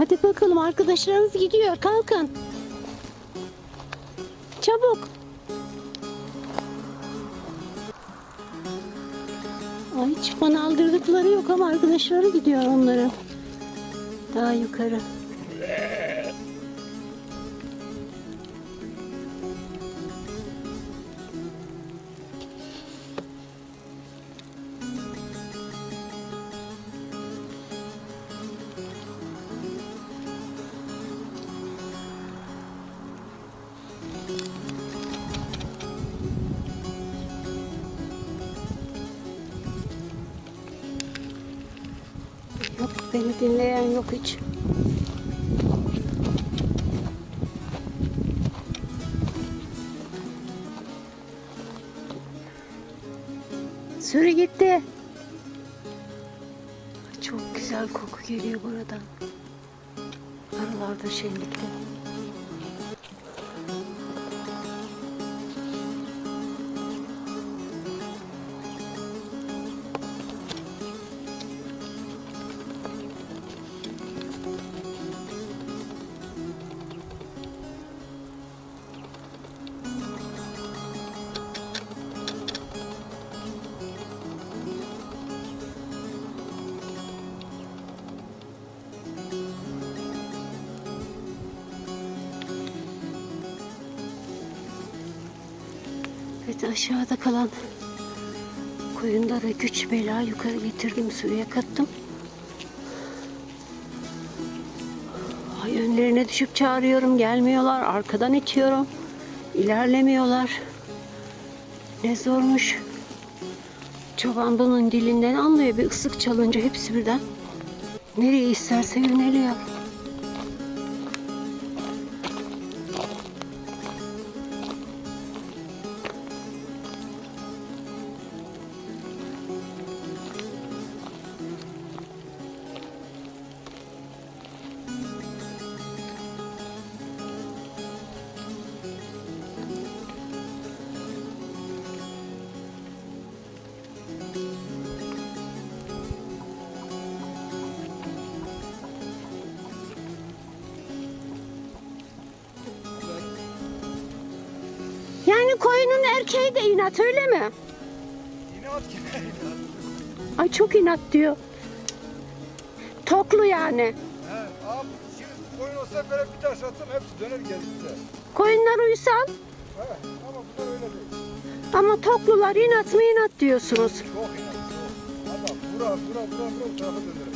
Hadi bakalım arkadaşlarınız gidiyor. Kalkın. Çabuk. Ay hiç bana aldırdıkları yok ama arkadaşları gidiyor onların. Daha yukarı. Beni dinleyen yok hiç. Sürü gitti. Çok güzel koku geliyor buradan. Aralarda şenlikte. Evet aşağıda kalan koyunları güç bela yukarı getirdim suya kattım. Ay önlerine düşüp çağırıyorum gelmiyorlar arkadan itiyorum ilerlemiyorlar. Ne zormuş. Çoban bunun dilinden anlıyor bir ıslık çalınca hepsi birden. Nereye isterse yöneliyor. Erkeği de inat öyle mi? İnat inat. Ay çok inat diyor. Toklu yani. He, abi şimdi koyun olsa böyle bir taş atsam hepsi döner gelir bize. Koyunlar uysal He, ama bunlar öyle değil. ama toklular inat mı inat diyorsunuz. Çok inat, çok. Adam bura, bura, bura, bura, bu tarafa döner.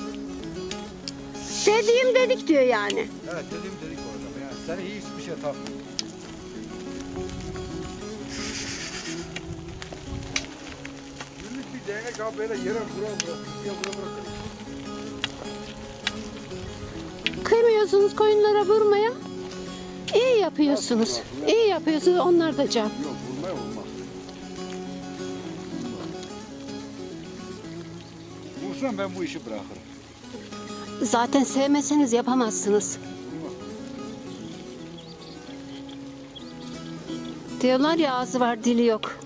Dediğim dedik diyor yani. Evet dediğim dedik orada. Yani seni hiçbir şey takmıyor. Değnek abi böyle yere bura bura, ya bura bura. Kıymıyorsunuz koyunlara vurmaya. İyi yapıyorsunuz. İyi yapıyorsunuz onlar da can. Yok vurmaya olmaz. Vursam ben bu işi bırakırım. Zaten sevmeseniz yapamazsınız. Diyorlar ya ağzı var dili yok.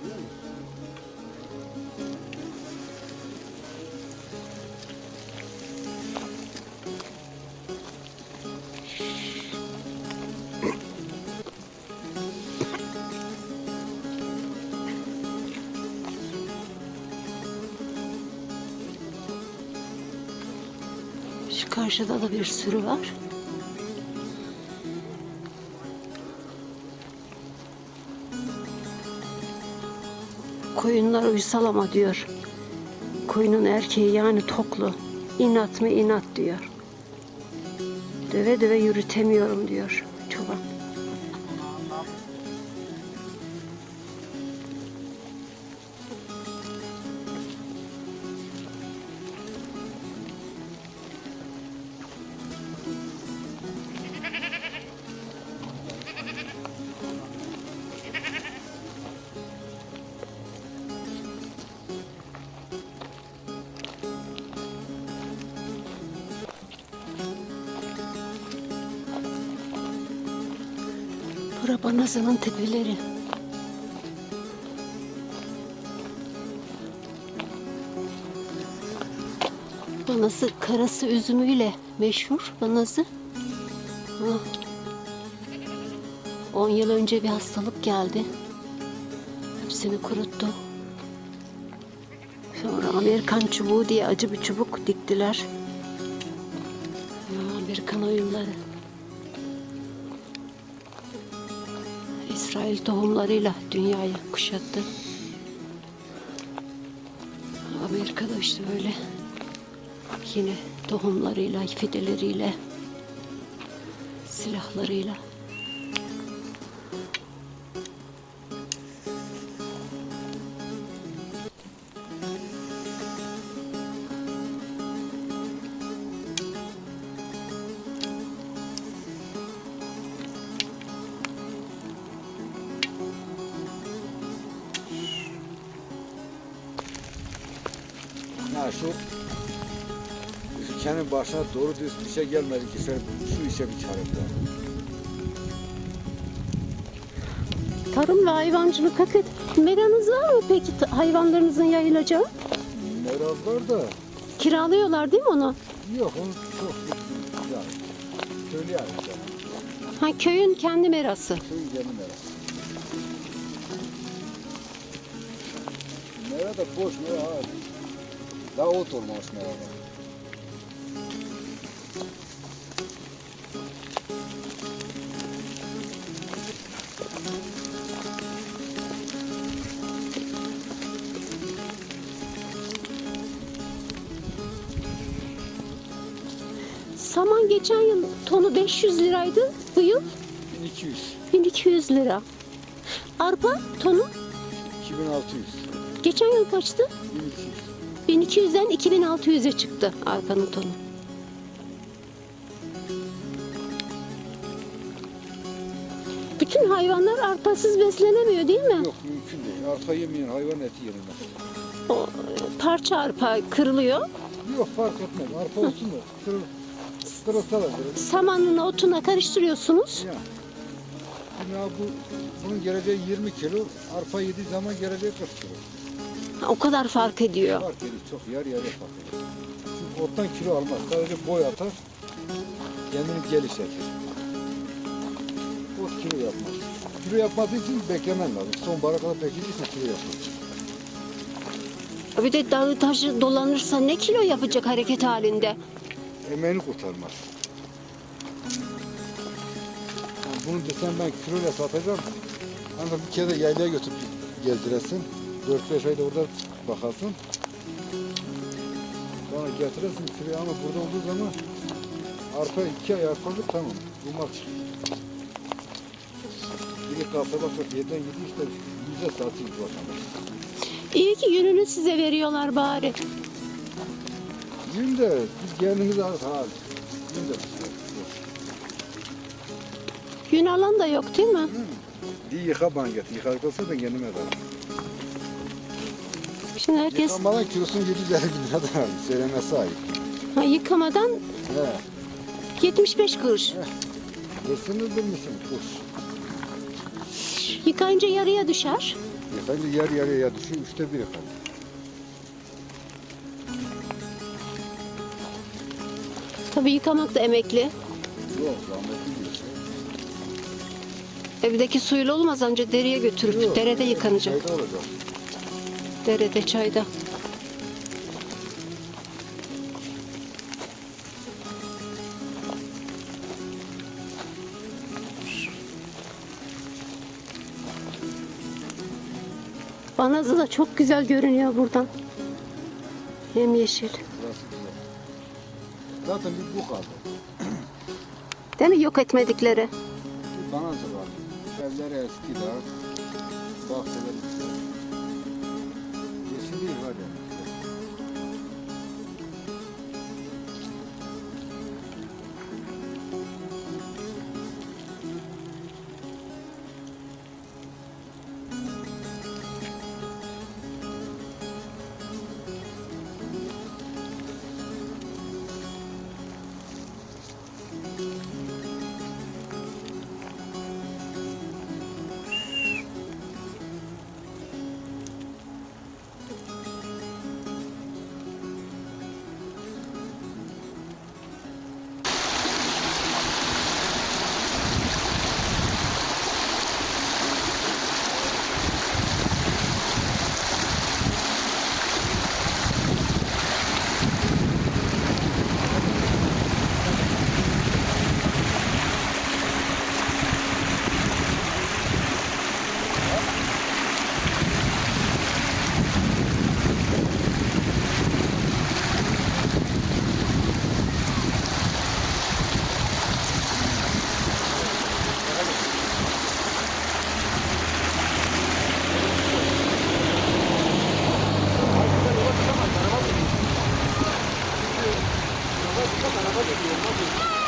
Karşıda da bir sürü var. Koyunlar uysal ama diyor. Koyunun erkeği yani toklu. İnat mı inat diyor. Döve döve yürütemiyorum diyor Bura Banazı'nın tepeleri. Banazı karası üzümüyle meşhur Banazı. Sonra 10 yıl önce bir hastalık geldi. Hepsini kuruttu. Sonra Amerikan çubuğu diye acı bir çubuk diktiler. Amerikan oyunları. İsrail tohumlarıyla dünyayı kuşattı. Amerika'da işte böyle yine tohumlarıyla, fideleriyle, silahlarıyla. Şu ülkenin başına doğru düz bir şey gelmedi ki sen şu işe bir çare bul. Tarım ve hayvancılık hakikaten. Meranız var mı peki hayvanlarınızın yayılacağı? Meral var da Kiralıyorlar değil mi onu? yok onu çok yani söyleyeyim sana. Ha köyün kendi merası. Şu yeni meral. Mera da boş mera ha. Daha ot olmamış merada. Saman geçen yıl tonu 500 liraydı. Bu yıl 1200, 1200 lira. Arpa tonu 2600, geçen yıl kaçtı? 1200. 1200'den 2600'e çıktı arpanın tonu. Bütün hayvanlar arpasız beslenemiyor değil mi? Yok mümkün değil. Arpa yemeyen hayvan eti yenilmez. O, parça arpa kırılıyor. Yok fark etmez. Arpa olsun da kırıl, kırılsa da kırılır. Samanın otuna karıştırıyorsunuz. Ya. Ya bu bunun geleceği 20 kilo, arpa yediği zaman geleceği 40 kilo. O kadar fark ediyor. Fark ediyor, çok yer yere fark ediyor. Çünkü ottan kilo almaz, sadece boy atar, kendini geliştirir. Ot kilo yapmaz. Kilo yapması için beklemen lazım. Sonbahara kadar bekleyeceksin kilo yapmaz. Bir de dağı taşı dolanırsa ne kilo yapacak hareket halinde? Emeğini kurtarmaz. Yani bunu desem ben kiloyla satacağım. Ancak bir kere de yaylaya götürüp gezdiresin. 4-5 ayda orada bakarsın. Sonra getiresin kiloyu ama burada olduğu zaman arpa iki ay arpalık tamam. Bu maç. Biri kasaba çok yerden gidiyor işte yüze satıyor vatandaş. İyi ki yününü size veriyorlar bari. Yün de biz kendimiz az ha. Yün de yok. Yün alan da yok değil mi? Bir yıka bana getir. Yıkarsa da kendime de. Şimdi herkes Yıkamadan kilosunu 750 bin lira da söylemesi ayıp. ha, yıkamadan He. 75 kuruş. Hırsını bilmişsin kuş. Yıkayınca yarıya düşer. Yıkayınca yer yarıya düşüyor. Üçte biri kalıyor. Tabii yıkamak da emekli. Yok rahmetli bir şey. Evdeki suyla olmaz anca dereye götürüp derede yıkanacak. Şeyde olacak. Derede çayda. Banazı da çok güzel görünüyor buradan. Hem yeşil. Zaten bir bu kaldı. Değil mi yok etmedikleri? Banazı var. Evleri eski daha. Bahçeleri güzel. から文字に文字。